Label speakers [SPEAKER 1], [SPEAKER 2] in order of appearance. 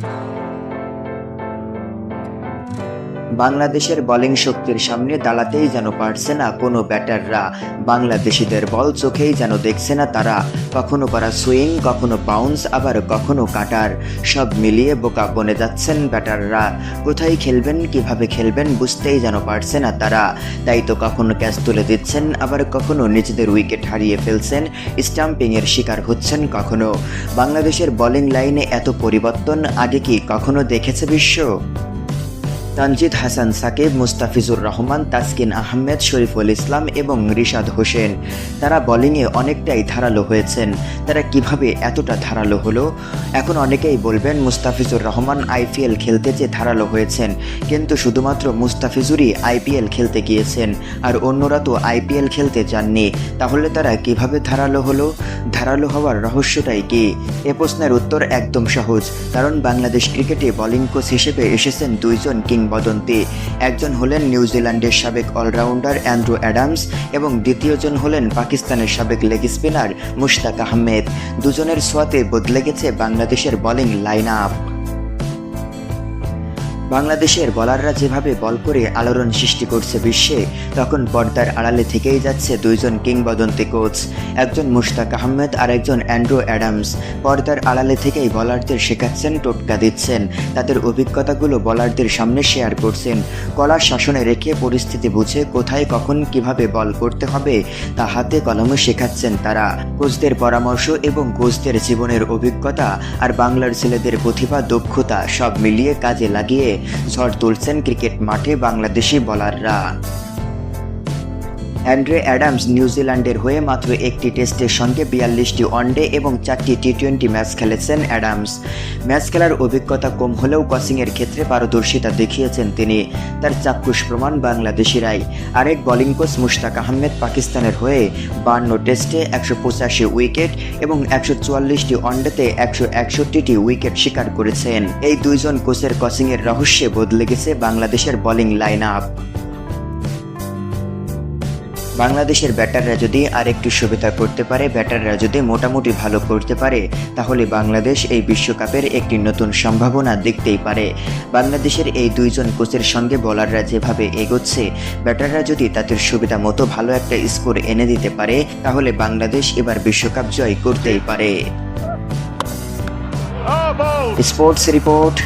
[SPEAKER 1] Bye. বাংলাদেশের bowling শক্তির সামনে দাঁড়াতেই যেন পারছে না কোনো ব্যাটাররা। বাংলাদেশিদের বল চোখেই যেন দেখছে না তারা। কখনো করা সুইং, কখনো বাউন্স আবার কখনো কাটার। সব মিলিয়ে বোকা বনে যাচ্ছেন ব্যাটাররা। কোথায় খেলবেন, কীভাবে খেলবেন বুঝতেই যেন পারছে না তারা। তাই তো কখনো ক্যাচ তুলে দিচ্ছেন, আবার কখনো নিজেদের উইকেট হারিয়ে ফেলছেন, স্টাম্পিংয়ের শিকার হচ্ছেন কখনো। বাংলাদেশের বোলিং লাইনে এত পরিবর্তন আগে কি কখনো দেখেছে বিশ্ব? তানজিদ হাসান, সাকিব, মুস্তাফিজুর রহমান, তাসকিন আহমেদ, শরীফুল ইসলাম এবং রিশাদ হোসেন। তারা বোলিংয়ে অনেকটাই ধারালো হয়েছেন। তারা কীভাবে এতটা ধারালো হলো? এখন অনেকেই বলবেন, মুস্তাফিজুর রহমান আইপিএল খেলতে যে ধারালো হয়েছেন। কিন্তু শুধুমাত্র মুস্তাফিজুরই আইপিএল খেলতে গিয়েছেন। আর অন্যরা তো আইপিএল খেলতে যাননি তাহলে তারা কীভাবে ধারালো হলো? ধারালো হওয়ার রহস্যটাই কি? এ প্রশ্নের উত্তর একদম সহজ। কারণ বাংলাদেশ ক্রিকেটে বোলিং কোচ হিসেবে এসেছেন দুইজন কিংবদন্তি একজন হলেন নিউজিল্যান্ডের সাবেক অলরাউন্ডার অ্যান্ড্রু অ্যাডামস এবং দ্বিতীয়জন হলেন পাকিস্তানের সাবেক লেগ স্পিনার মুশতাক আহমেদ। দুজনের সোয়াতে বদলে গেছে বাংলাদেশের বোলিং লাইন আপ বাংলাদেশের বলাররা যেভাবে বল করে আলোড়ন সৃষ্টি করছে বিশ্বে, তখন পর্দার আড়ালে থেকেই যাচ্ছে দুইজন কিংবদন্তি কোচ। একজন মুশতাক আহমেদ আর একজন অ্যান্ড্রু অ্যাডামস। পর্দার আড়ালে থেকেই বলারদের শেখাচ্ছেন, টোটকা দিচ্ছেন। তাদের অভিজ্ঞতাগুলো বলারদের সামনে শেয়ার করছেন। কলার শাসনে রেখে পরিস্থিতি বুঝে কোথায় কখন কীভাবে বল করতে হবে, তা হাতে কলমে শেখাচ্ছেন তারা। কোচদের পরামর্শ এবং কোচদের জীবনের অভিজ্ঞতা আর বাংলার ছেলেদের প্রতিভা, দক্ষতা সব মিলিয়ে কাজে লাগিয়ে ঝড় তুলছেন ক্রিকেট মাঠে বাংলাদেশি বলাররা অ্যান্ড্রে অ্যাডামস নিউজিল্যান্ডের হয়ে মাত্র একটি টেস্টের সঙ্গে বিয়াল্লিশটি ওয়ানডে এবং চারটি টি টোয়েন্টি ম্যাচ খেলেছেন অ্যাডামস। ম্যাচ খেলার অভিজ্ঞতা কম হলেও কসিংয়ের ক্ষেত্রে পারদর্শিতা দেখিয়েছেন তিনি। তার চাক্ষুষ প্রমাণ বাংলাদেশিরাই আরেক বোলিং কোচ মুশতাক আহমেদ পাকিস্তানের হয়ে বান্ন টেস্টে একশো পঁচাশি উইকেট এবং একশো চুয়াল্লিশটি ওয়ানডেতে একশো একষট্টিটি উইকেট শিকার করেছেন। এই দুইজন কোচের কসিংয়ের রহস্যে বদলে গেছে বাংলাদেশের বোলিং লাইন আপ বাংলাদেশের ব্যাটাররা যদি আর একটু সুবিধা করতে পারে ব্যাটাররা যদি মোটামুটি ভালো করতে পারে তাহলে বাংলাদেশ এই বিশ্বকাপের একটি নতুন সম্ভাবনা দেখতেই পারে। বাংলাদেশের এই দুইজন কোচের সঙ্গে বলাররা যেভাবে এগোচ্ছে ব্যাটাররা যদি তাদের সুবিধা মতো ভালো একটা স্কোর এনে দিতে পারে তাহলে বাংলাদেশ এবার বিশ্বকাপ জয় করতেই পারে।
[SPEAKER 2] Oh, ball!
[SPEAKER 1] Sports report